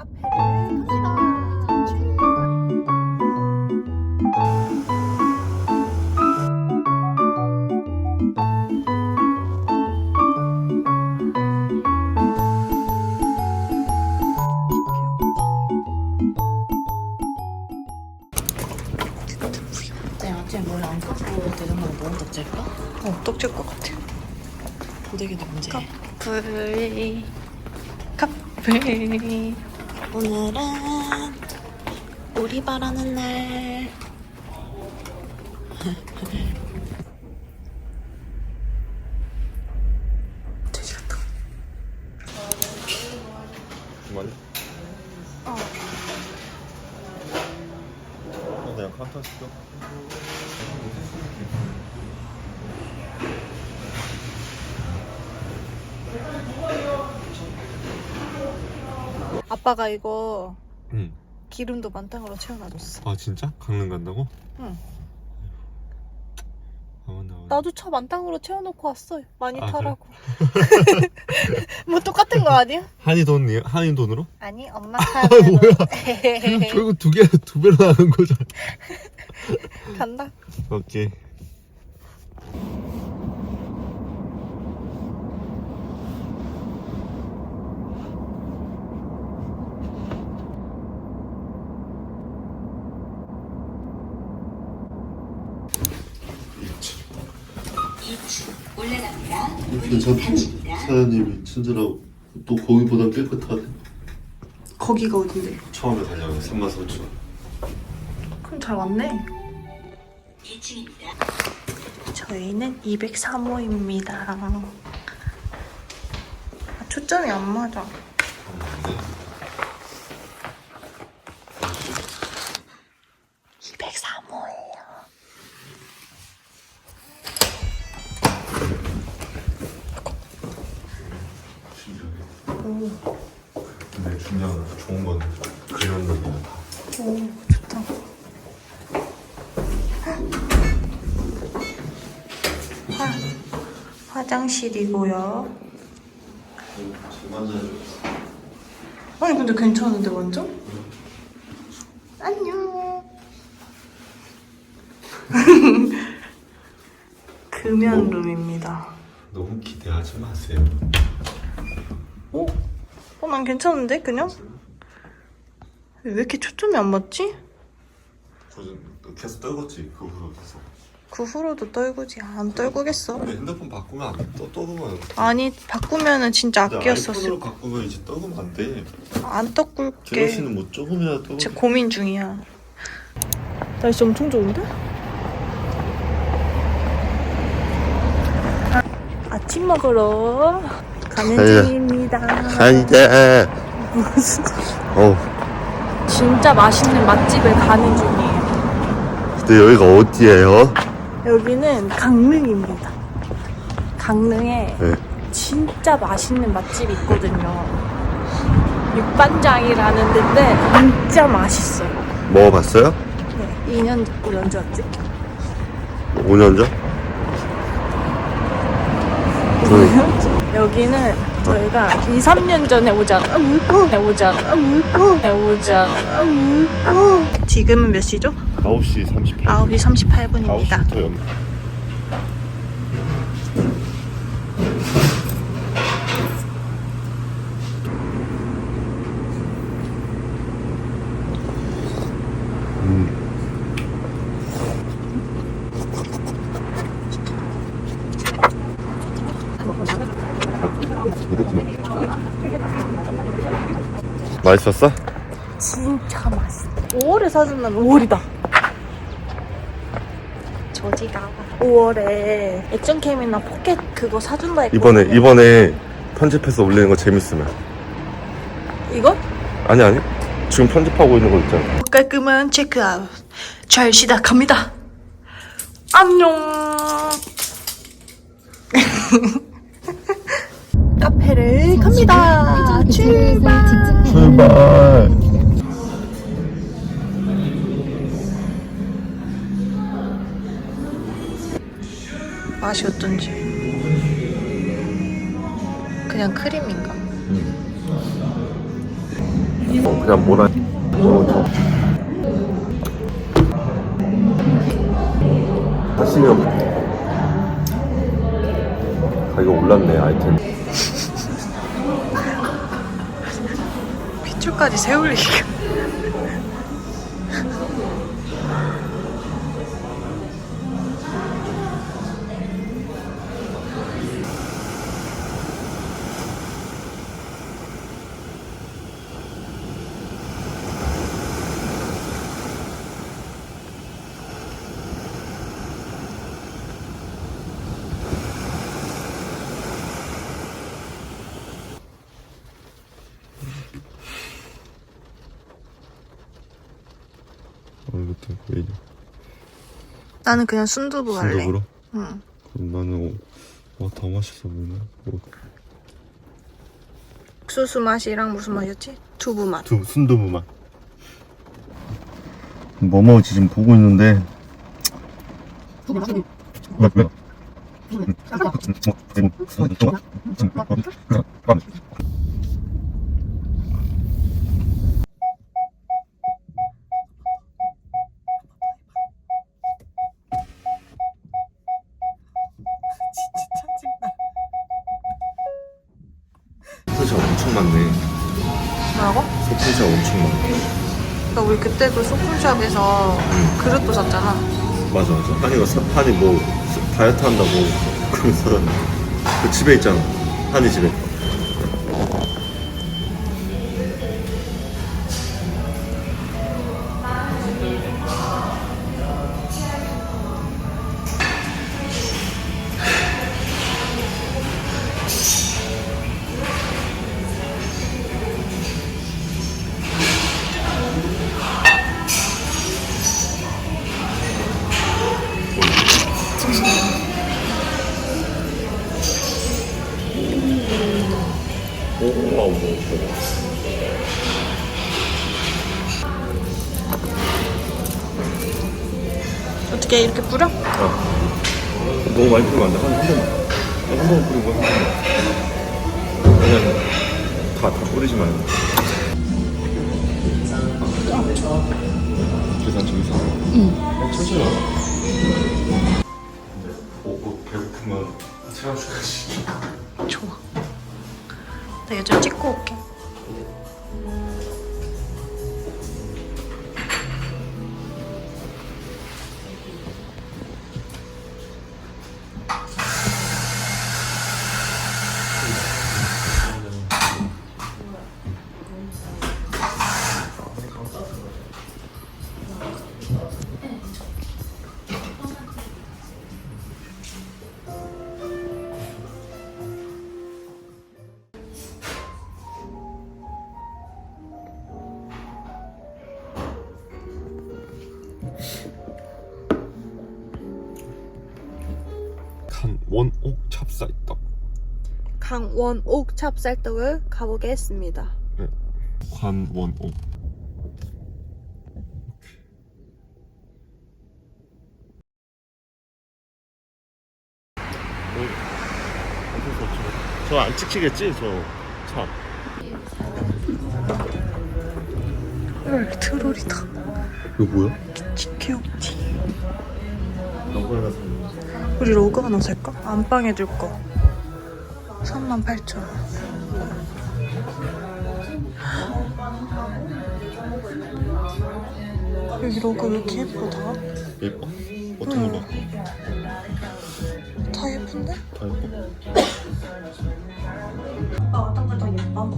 카페를 갑니다. 네, 아침에 머리 안 감고 되는 걸 너무 덧질까? 어, 떡질 것 문제. 커플. 커플. 오늘은 우리 바라는 날. 돼지같다. 정말요? 어. 어, 그냥 카운터 시켜. 아빠가 이거 응. 기름도 만땅으로 채워놔줬어. 아 진짜? 강릉 간다고? 응. 아마 나. 나도 차 만땅으로 채워놓고 왔어. 많이 아, 타라고. 뭐 똑같은 거 아니야? 한이 돈 한이 돈으로? 아니 엄마 카드로. 결국 두개두 배로 나는 거잖아. 간다. 오케이. 괜찮고 사장님이 친절하고 또 거기보다 깨끗하네 거기가 어딘데? 처음에 달려가 3만 3천. 그럼 잘 왔네. 저희는 203호입니다. 아, 초점이 안 맞아. 이 근데 중요한 건 좋은 건 그런 놈이야 다. 오, 좋다. 화, 화장실이고요. 아니 근데 괜찮은데 완전? 안녕. 금연룸입니다. 너무 기대하지 마세요. 어? 어, 난 괜찮은데 그냥? 왜 이렇게 초점이 안 맞지? 계속 떨궜지 그 후로 계속. 그 후로도 떨구지 안 떨구겠어. 근데 핸드폰 바꾸면 안 떠, 떠그면 아니 바꾸면은 진짜 아꼈었을 아이폰으로 바꾸면 이제 떠그면 안 돼. 안 떡굴게 제로씨는 뭐 조금이라도 떠. 진짜 고민 중이야 날씨 엄청 좋은데? 아, 아침 먹으러 가는 가야. 중입니다 무슨 어 진짜 맛있는 맛집을 가는 중이에요 근데 여기가 어디예요? 여기는 강릉입니다 강릉에 네. 진짜 맛있는 맛집이 있거든요 육반장이라는 데인데 진짜 맛있어요 먹어봤어요? 네, 2년, 5년 전지 5년 전? 여기는 저희가 2, 3년 전에 오잖아. 울고 오잖아. 울고 오잖아. 지금은 몇 시죠? 9시 38분. 9시 38분입니다. 9시부터 연. 맛있었어? 진짜 맛있어. 5월에 사준다면 5월이다. 저지가 5월에 액션캠이나 포켓 그거 사준다 했거든. 이번에 이번에 편집해서 올리는 거 재밌으면 이거? 아니 아니 지금 편집하고 있는 거 있잖아 깔끔한 체크아웃. 잘 시작합니다. 안녕. 카페를 갑니다. 출발. 출발 맛이 어떤지. 그냥 크림인가? 어, 그냥 뭐라 하시면 가격 올랐네 아이템 핏줄까지 세울리기가. 어 이것도 왜 이래 나는 그냥 순두부 할래. 순두부로? 응. 그럼 나는 어, 와더 맛있어 보이네 뭐, 옥수수 맛이랑 무슨 맛이었지? 두부 맛. 두, 순두부 맛. 뭐 먹을지 지금 보고 있는데. 엄청 많네. 그러니까 우리 그때도 소품샵에서 그릇도 샀잖아. 맞아 맞아 한이가 사, 한이 뭐 스- 다이어트 한다고 그런 사람 그 집에 있잖아 한이 집에 오오오 어떻게 이렇게 뿌려? 너무 많이 뿌리면 안 돼. 한, 한 번만. 한 번만 뿌리고 한 번만. 그냥 다, 다 뿌리지 말고 계산 좀 이상 응. 천천히 와. 오, 오, 배고프면 체험시까지 내가 좀 찍고 올게. 원옥 찹쌀떡 강원옥 찹쌀떡을 가보겠습니다. 관원옥 저 안 찍히겠지 저 차. 헐, 트롤이다. 이거 뭐야? 귀엽지? 너무 하나 우리 로그 하나 살까? 안방에 둘 거. 38,000원. 여기 로그 왜 이렇게 예쁘다? 예뻐? 어떤 거 봐? 다 예쁜데? 다 예뻐? 오빠 어떤 거 더 예뻐?